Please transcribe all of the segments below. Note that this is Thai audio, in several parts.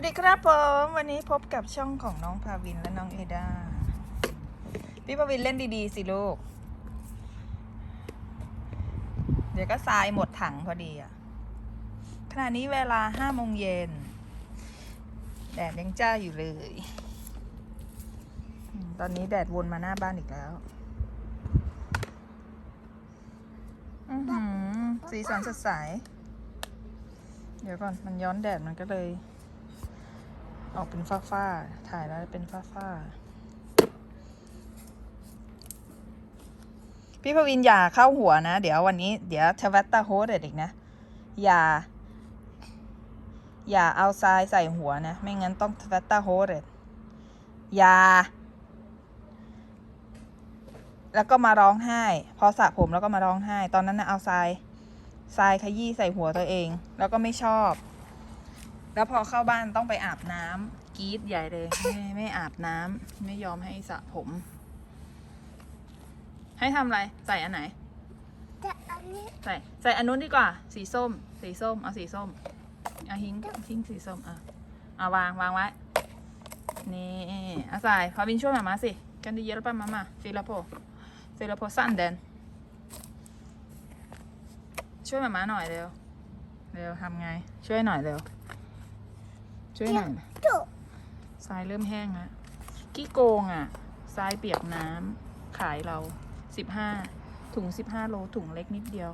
วัสดีครับผม วันนี้พบกับช่องของน้องพาวินและน้องเอดา พี่พาวินเล่นดีๆ สิลูก เดี๋ยวก็ทรายหมดถังพอดีอะขณะนี้เวลาห้าโมงเย็น แดดยังจ้าอยู่เลย ตอนนี้แดดวนมาหน้าบ้านอีกแล้วอือหือสีสันสดใส เดี๋ยวก่อน มันย้อนแดดมันก็เลย ออกเป็นฝ้าฝ้าถ่ายแล้วเป็นฝ้าฝ้าพี่พวินอย่าเข้าหัวนะ เดี๋ยววันนี้เดี๋ยวทวัตตาโฮสเด็กนะ อย่า อย่าเอาทรายใส่หัวนะ ไม่งั้นต้องทวัตตาโฮสเดอย่า แล้วก็มาร้องไห้ พอสระผมแล้วก็มาร้องไห้ ตอนนั้นนะเอาทรายทรายขยี้ใส่หัวตัวเอง แล้วก็ไม่ชอบ แล้วพอเข้าบ้านต้องไปอาบน้ำกรีดใหญ่เลยไม่ไม่อาบน้ำไม่ยอมให้สระผม ให้ทำอะไร ใส่อันไหน แต่อันนี้ใส่ใส่อันนู้นดีกว่า สีส้ม สีส้ม เอาสีส้ม เอาหิงหิงสีส้ม อะเอาวางวางไว้ นี่เอาใส่พอบินช่วยมามาสิกันดีเยอะป่ะมามาฟิลาโพฟิลาโพสั้นเดนช่วยมามาหน่อยเร็ว เร็วทำไง ช่วยหน่อยเร็ว ช่วยหน่อยจุกทรายเริ่มแห้งแล้วกี้โกงอะทรายเปียกน้ำขายเราสิบห้าถุงสิบห้าโลถุงเล็กนิดเดียว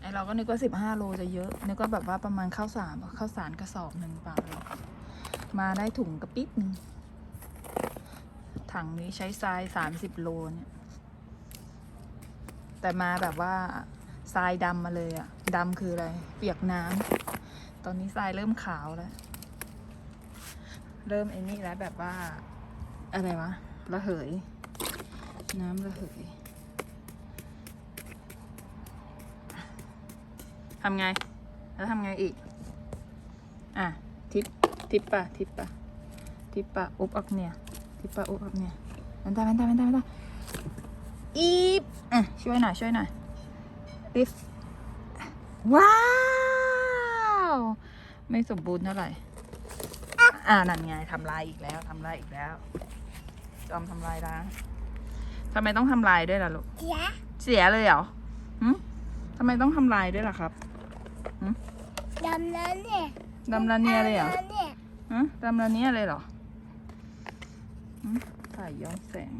ไอเราก็นึกว่าสิบห้าโลจะเยอะนึกว่าแบบว่าประมาณข้าวสารข้าวสารกระสอบหนึ่งเปล่าเลยมาได้ถุงกระปิดหนึ่งถังนี้ใช้ทรายสามสิบโลเนี่ยแต่มาแบบว่าทรายดำมาเลยอะดำคืออะไร เปียกน้ำ ตอนนี้ทรายเริ่มขาวแล้ว เริ่มไอ้นี่แล้วแบบว่า อะไรวะ ระเหย น้ำระเหยทำไง แล้วทำไงอีก อะ ทิป ทิปปะ ทิปปะ ทิปปะ อุบอักเนี่ย ทิปปะ อุบอักเนี่ยมันตามันตามันตามันตาอีบอะ ช่วยหน่อย ช่วยหน่อยลิฟว้าว ไม่สมบูรณ์เท่าไหร่ อ่านั่นไงทำลายอีกแล้วทำลายอีกแล้ว จอมทำลายล้างทำไมต้องทำลายด้วยล่ะลูก เสีย เสียเลยเหรอหึทำไมต้องทำลายด้วยล่ะครับดำแล้วเนี่ยดำละเนียเลยเหรอดำแล้วเนี่ยฮะดำละเนียเลยเหรอหึถ่ายย้อนแสง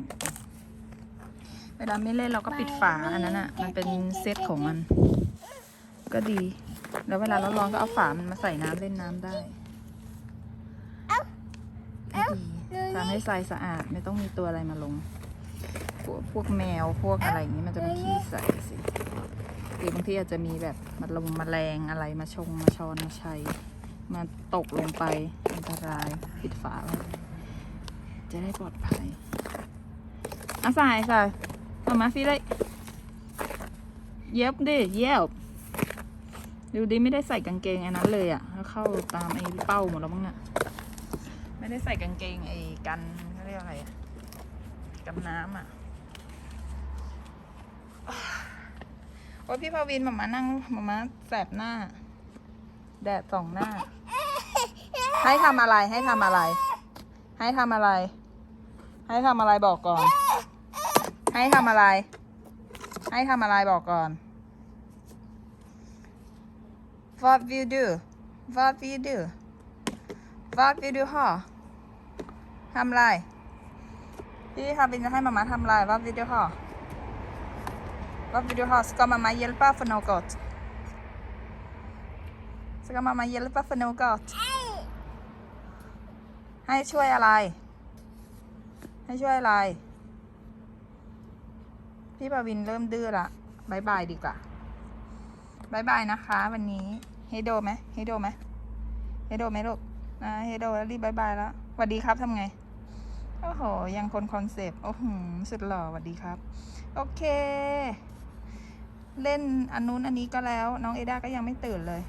เวลาไม่เล่นเราก็ปิดฝาอันนั้นอะ มันเป็นเซตของมัน ก็ดี แล้วเวลาเราร้อนๆก็เอาฝามันมาใส่น้ำเล่นน้ำได้ก็ดีทำให้ทรายสะอาดไม่ต้องมีตัวอะไรมาลง พวกพวกแมวพวกอะไรอย่างนี้มันจะมาขี้ใส่สิหรือบางทีอาจจะมีแบบมาลงแมลงอะไรมาชงมาชอนมาชัยมาตกลงไปอันตรายปิดฝาไว้จะได้ปลอดภัยอะใส่ใส่เอามาฟิเลยเย็บดิเย็บ ดูดิไม่ได้ใส่กางเกงอันนั้นเลยอะ่ะแล้วเข้าตามไอ้เป้าหมดแล้วมั้งเนี่ยไม่ได้ใส่กางเกงไอ้กันเขาเรียกอะไรอะกันน้ำอะ่ะโอ้ยพี่พาวินมามานั่งมามาแสบหน้า แดดส่องหน้า ให้ทำอะไรให้ทำอะไร ให้ทำอะไร ให้ทำอะไรบอกก่อน ให้ทำอะไร ให้ทำอะไรบอกก่อน What will you do What will you do What will you do ฮะทำไรพี่ทำเป็นจะให้มาม่าทำไร What will you do ฮะ What will you do ฮะ Ska mamma hjälpa för något Ska mamma hjälpa för något ให้ช่วยอะไร ให้ช่วยอะไร พี่ปวินเริ่มดื้อละบายบายดีกว่า บายบายนะคะ วันนี้เฮโดไหมเฮโดไหมเฮโดไหมลูกนะเฮโดแล้วรีบบายบายแล้วสวัสดีครับทำไงโอ้โห ยังคนคอนเซปต์ โอ้โห สุดหล่อสวัสดีครับ โอเค เล่นอันนู้นอันนี้ก็แล้ว น้องเอด้าก็ยังไม่ตื่นเลย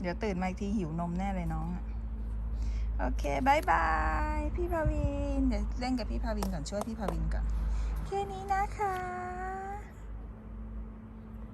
เดี๋ยวตื่นมาอีกทีหิวนมแน่เลยน้องอะโอเคบายบาย พี่พาวิน เดี๋ยวเล่นกับพี่พาวินก่อนช่วยพี่พาวินก่อน แค่นี้นะคะ